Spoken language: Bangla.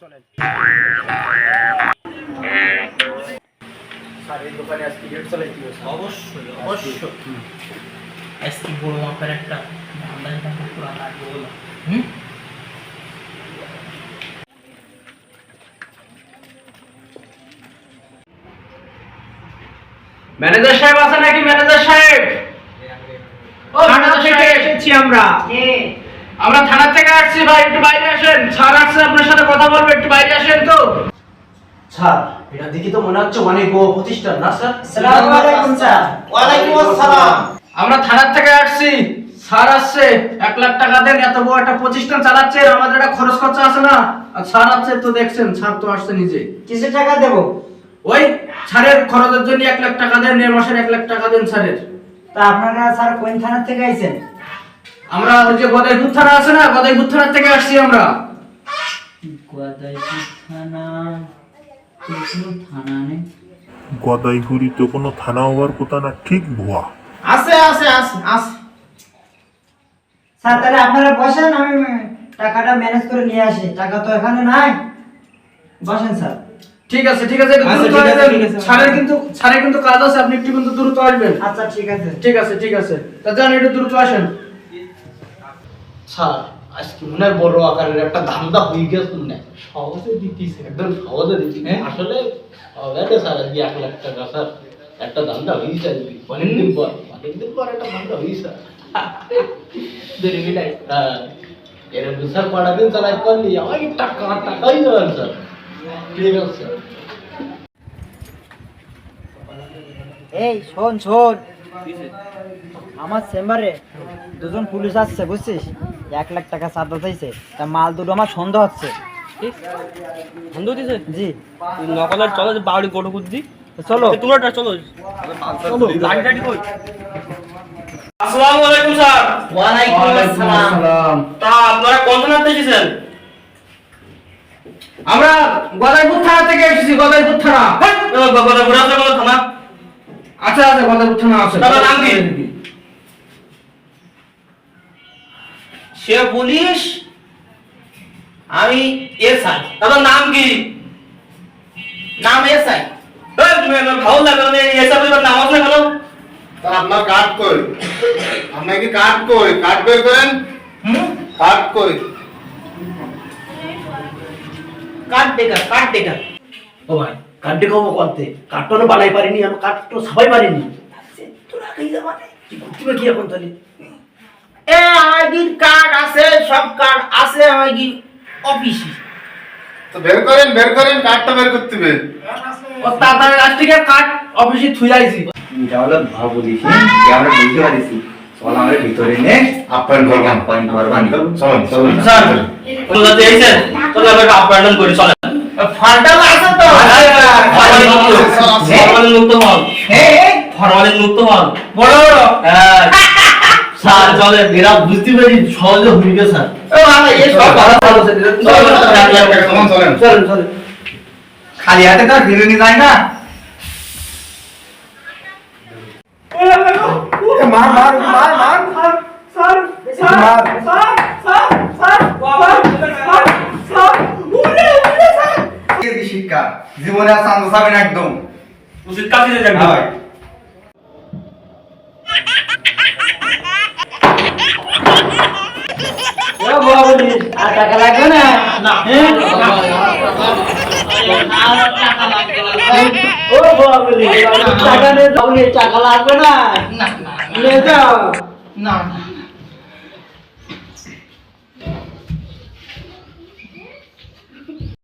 চলেন। ম্যানেজার সাহেব আছে নাকি? ম্যানেজার সাহেব! ও সাহেব! এসেছি আমরা। থানার থেকে আসছি ভাই একটু বাইরে আসেন। স্যার আসছে আপনার সাথে কথা স্যার এটা দেখি তো মনে হচ্ছে অনেক বড় প্রতিষ্ঠান। না স্যার? আসসালামু আলাইকুম স্যার। ওয়ালাইকুম আসসালাম। আমরা থানার থেকে আসছি। স্যার আসছে। এক লাখ টাকা দেন এত বড় একটা প্রতিষ্ঠান চালাচ্ছে আমাদের একটা খরচ খরচা আছে না। আর স্যার আসছে তো দেখছেন স্যার তো আসছে নিজে। কিসে টাকা দেবো? ওই স্যারের খরচের জন্য এক লাখ টাকা দেন এ মাসের এক লাখ টাকা দেন স্যারের। তা আপনারা স্যার কোন থানার থেকে আইছেন? আমরা ওই যে গদাইপুর থানা আছে না গদাইপুর থানার থেকে আসছি আমরা। গদাইপুর থানা থানা। গদাইগুড়ি তো কোনো থানা হওয়ার কথা না ঠিক ভুয়া। আছে আছে আছে আছে। স্যার তাহলে আপনারা বসেন আমি টাকাটা ম্যানেজ করে নিয়ে আসি। টাকা তো এখানে নাই। বসেন স্যার। ঠিক আছে ঠিক আছে আচ্ছা, দ্রুত আসবেন। ঠিক স্যারের কিন্তু স্যারের কিন্তু কাজ আছে আপনি একটু কিন্তু দ্রুত আসবেন। আচ্ছা ঠিক আছে। ঠিক আছে ঠিক আছে। তা একটু দ্রুত আসেন। স্যার। আজকে মনে হয় বড় আকারের একটা ধান্দা হয়ে গেছে মনে সহজে দিতেছে। একদম সহজে দিচ্ছি আসলে হবে স্যার আজকে এক লাখ টাকা স্যার একটা ধান্দা হয়েছে আজকে অনেকদিন পর অনেকদিন পর একটা ধান্দা হয়েছে হ্যাঁ। স্যার কটা দিন চালাই করলি আমার টাকা টাকাই যাবেন স্যার। ঠিক আছে। স্যার এই শোন শোন। আমার চেম্বারে দুজন পুলিশ আসছে বুঝছিস? এক লাখ টাকা চাঁদা চাইছে। তা মাল দুটো আমার সন্দেহ হচ্ছে। দিছে জি। নকলের চলো যে বাউরি গোটো কুদ্দি চলো। তোমরা চলো। চলো। কই? আসসালামু আলাইকুম স্যার। ওয়ালাইকুম আসসালাম। তা আপনারা কোন এসেছেন? আমরা গদাইপুর থানা থেকে এসেছি গদাইপুর থানা। বাবা বুড়া কোন থানা? আচ্ছা আচ্ছা গদাইপুর থানা আছে। দাদা, নাম কি? সে পুলিশ? আমি এসআই। দাদার নাম কি? নাম এসআই। ভালো লাগে মানে এসআই নাম আপনার কই? আপনার কি কই? কার্ড কই করেন। হুম? কই? কাট দেখা কাট দেখা ও ভাই করতে কার্টনও বানাই পারিনি আমি কার্টন সবাই পারিনি। তোরা কই যাবা কি করতে কি এখন তাহলে? এ আইডির কার্ড আছে সব কার্ড আছে আইডি অফিসে। তো বের করেন বের করেন কার্ডটা বের করতে হবে। ও তাড়াতাড়ি আজ কার্ড অফিসে থুই আইছি। এটা হলো ভাব যে আমরা বুঝতে পারিছি। চল আমরা ভিতরে নে আপ্যায়ন করবেন পয়েন্ট করবান চলুন চলুন স্যার কোনটাতে এসেছেন চলো। আমরা আপায়ন করি চলে। ফান্ডাল আছে তো। ফরমালিন মুক্ত। হল। ফরমালিন মুক্ত হল। বড় বড়। হ্যাঁ। স্যার চলে এরা বুঝতে পারি সহজে হয়ে গেছে স্যার। ও ভালো এই সব ভালো ভালো চলেন চলেন চলেন খালি হাতে তো ফিরে নি যায় না। মার মার মার মার। মার। শিক্ষা। জীবনে আর চান্দ যাবে একদম। উচিত কাজ দিতে যাবে ভাই ও বাবা বলিস আর টাকা লাগবে না হ্যাঁ? ও বাবা বলিস টাকা নিয়ে যাও নি, টাকা লাগবে না যাও না